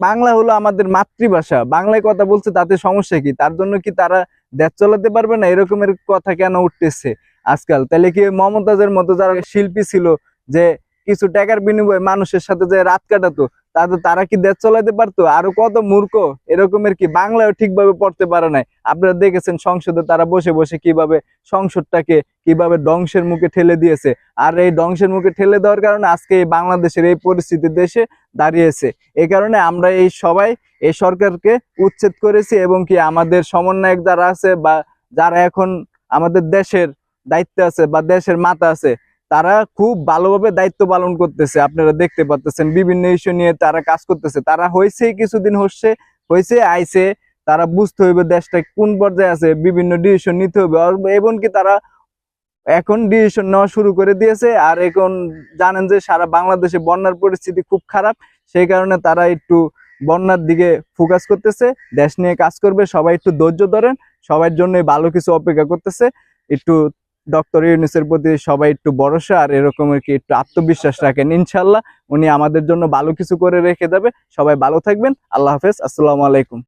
বাংলা হলো আমাদের মাতৃভাষা। বাংলায় কথা বলছে, তাতে সমস্যা কি? তার জন্য কি তারা দেশ চালাতে পারবে না? এরকমের কথা কেন উঠতেছে আজকাল? তাহলে কি মমতাজের মতো যারা শিল্পী ছিল, যে কিছু টাকার বিনিময়ে মানুষের সাথে যে রাত কাটাতো তাদের তারা কি দেশ চালাতে পারতো? আরও কত মূর্খ? এরকমের কি? বাংলায় ঠিকভাবে পড়তে পারে নাই। আপনারা দেখেছেন সংসদে তারা বসে বসে কীভাবে সংসদটাকে কীভাবে ধ্বংসের মুখে ঠেলে দিয়েছে। আর এই ধ্বংসের মুখে ঠেলে দেওয়ার কারণে আজকে এই বাংলাদেশের এই পরিস্থিতি দেশে দাঁড়িয়েছে। এই কারণে আমরা এই সবাই, এই সরকারকে উচ্ছেদ করেছি এবং কি আমাদের সমন্বয়ক যারা আছে বা যারা এখন আমাদের দেশের দায়িত্বে আছে বা দেশের মাথা আছে তারা খুব ভালোভাবে দায়িত্ব পালন করতেছে। আপনারা দেখতে পাচ্ছেন বিভিন্ন ইস্যু নিয়ে তারা কাজ করতেছে। তারা হয়েছে কিছুদিন হচ্ছে হয়েছে আইছে, তারা বুঝতে হইবে দেশটা কোন পর্যায়ে আছে, বিভিন্ন ডিসিশন নিতে হবে এমনকি তারা এখন ডিসিশন নেওয়া শুরু করে দিয়েছে। আর এখন জানেন যে সারা বাংলাদেশে বন্যার পরিস্থিতি খুব খারাপ। সেই কারণে তারা একটু বন্যার দিকে ফোকাস করতেছে। দেশ নিয়ে কাজ করবে। সবাই একটু ধৈর্য ধরেন। সবার জন্যই ভালো কিছু অপেক্ষা করতেছে। একটু ডক্টর ইউনুসের প্রতি সবাই একটু ভরসা আর এরকম আর কি একটু আত্মবিশ্বাস রাখেন। ইনশাল্লাহ উনি আমাদের জন্য ভালো কিছু করে রেখে দেবে সবাই ভালো থাকবেন। আল্লাহ হাফেজ। আসসালামু আলাইকুম।